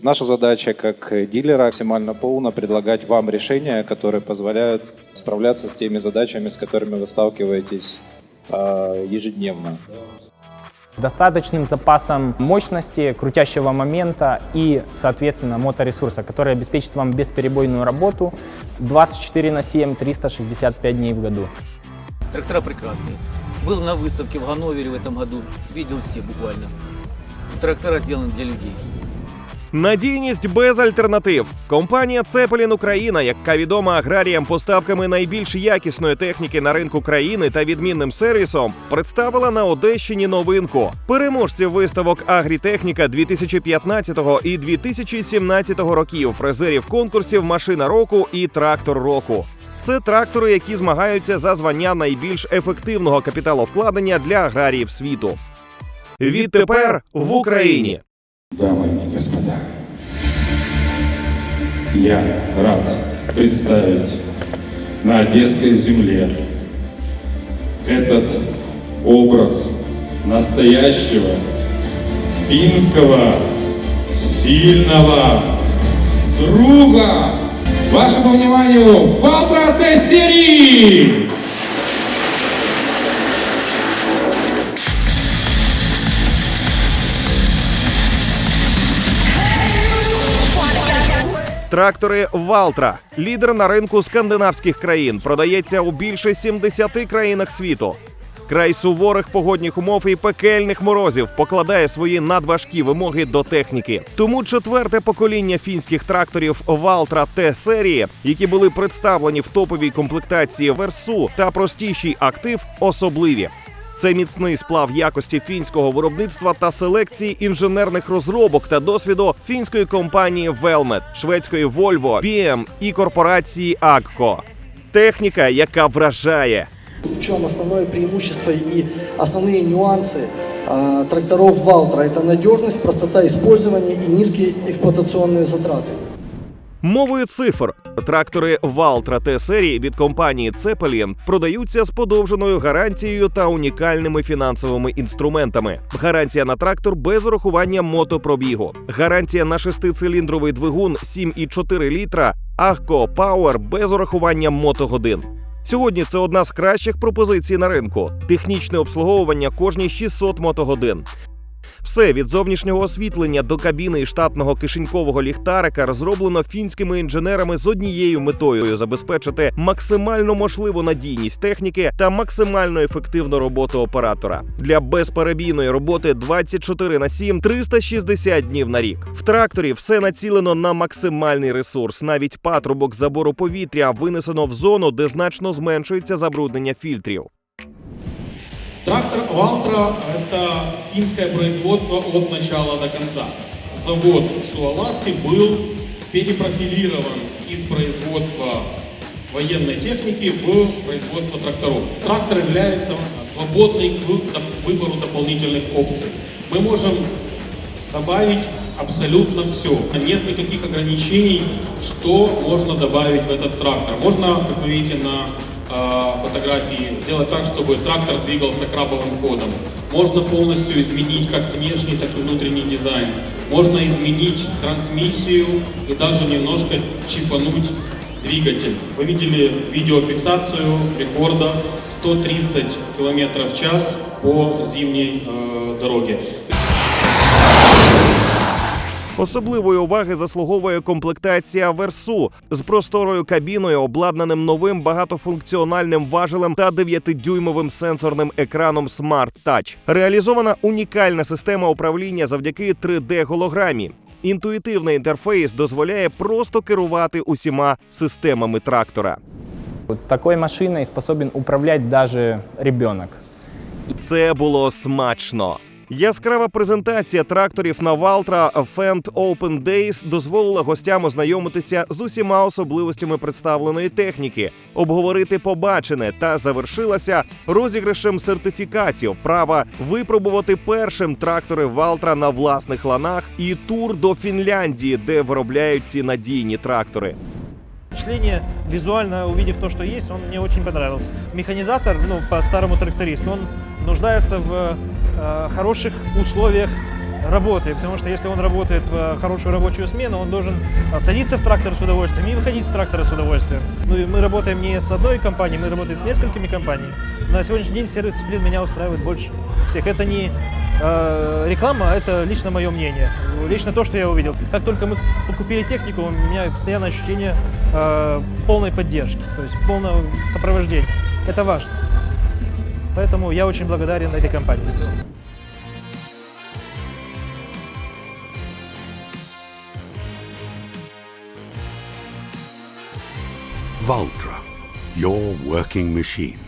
Наша задача как дилера максимально полно предлагать вам решения, которые позволяют справляться с теми задачами, с которыми вы сталкиваетесь э, ежедневно. достаточным запасом мощности, крутящего момента и, соответственно, моторесурса, который обеспечит вам бесперебойную работу 24 на 7, 365 дней в году. Трактора прекрасные. Был на выставке в Ганновере в этом году. Видел все буквально. Трактора сделаны для людей. Надійність без альтернатив. Компанія Цепелін Україна, яка відома аграріям поставками найбільш якісної техніки на ринку країни та відмінним сервісом, представила на Одещині новинку. Переможців виставок Агрітехніка 2015 і 2017 років, призерів конкурсів Машина року і Трактор року. Це трактори, які змагаються за звання найбільш ефективного капіталовкладення для аграріїв світу. Відтепер в Україні. Дамы и господа, я рад представить на Одесской земле этот образ настоящего финского сильного друга. Вашему вниманию Валтра Тессери! Трактори Валтра, лідер на ринку скандинавських країн, продається у більше 70 країнах світу. Край суворих погодних умов і пекельних морозів покладає свої надважкі вимоги до техніки. Тому четверте покоління фінських тракторів Валтра Т серії, які були представлені в топовій комплектації Версу та простішій актив, особливі. Це міцний сплав якості фінського виробництва та селекції інженерних розробок та досвіду фінської компанії Velmet, шведської Volvo, BM і корпорації Agco. Техніка, яка вражає. В чем основное преимущество и основные нюансы а, тракторов Валтра? Это надежность, простота использования и низкие эксплуатационные затраты. Мовою цифр трактори Valtra Т серії від компанії Цепелін продаються з подовженою гарантією та унікальними фінансовими інструментами. Гарантія на трактор без урахування мотопробігу. Гарантія на шестициліндровий двигун 7,4 літра Agco Power без урахування мотогодин. Сьогодні це одна з кращих пропозицій на ринку. Технічне обслуговування кожні 600 мотогодин. Все від зовнішнього освітлення до кабіни і штатного кишенькового ліхтарика розроблено фінськими інженерами з однією метою забезпечити максимально можливу надійність техніки та максимально ефективну роботу оператора для безперебійної роботи 24 на 7, 360 днів на рік. В тракторі все націлено на максимальний ресурс. Навіть патрубок забору повітря винесено в зону, де значно зменшується забруднення фільтрів. Трактор Валтра – это финское производство от начала до конца. Завод в Суалатке был перепрофилирован из производства военной техники в производство тракторов. Трактор является свободный к выбору дополнительных опций. Мы можем добавить абсолютно все. Нет никаких ограничений, что можно добавить в этот трактор. Можно, как вы видите на фотографии, сделать так, чтобы трактор двигался крабовым ходом. Можно полностью изменить как внешний, так и внутренний дизайн. Можно изменить трансмиссию и даже немножко чипануть двигатель. Вы видели видеофиксацию рекорда 130 км в час по зимней э, дороге. Особливої уваги заслуговує комплектація Версу з просторою кабіною, обладнаним новим багатофункціональним важелем та 9-дюймовим сенсорним екраном Smart Touch. Реалізована унікальна система управління завдяки 3D-голограмі. Інтуїтивний інтерфейс дозволяє просто керувати усіма системами трактора. Вот такой машиной способен управлять даже ребенок. Це було смачно. Яскрава презентація тракторів на Valtra Fendt Open Days дозволила гостям ознайомитися з усіма особливостями представленої техніки, обговорити побачене та завершилася розіграшем сертифікатів, права випробувати першим трактори Valtra на власних ланах і тур до Фінляндії, де виробляють ці надійні трактори. Впечатление, визуально увидев то, что есть, он мне очень понравился. Механизатор, ну, по старому трактористу, он нуждается в э, хороших условиях работы, потому что если он работает в э, хорошую рабочую смену, он должен э, садиться в трактор с удовольствием и выходить с трактора с удовольствием. Ну и мы работаем не с одной компанией, мы работаем с несколькими компаниями. На сегодняшний день сервис дисциплин меня устраивает больше всех. Это не э, реклама, это лично мое мнение, лично то, что я увидел. Как только мы купили технику, у меня постоянное ощущение полной поддержки, то есть полного сопровождения. Это важно. Поэтому я очень благодарен этой компании. Valtra, your working machine.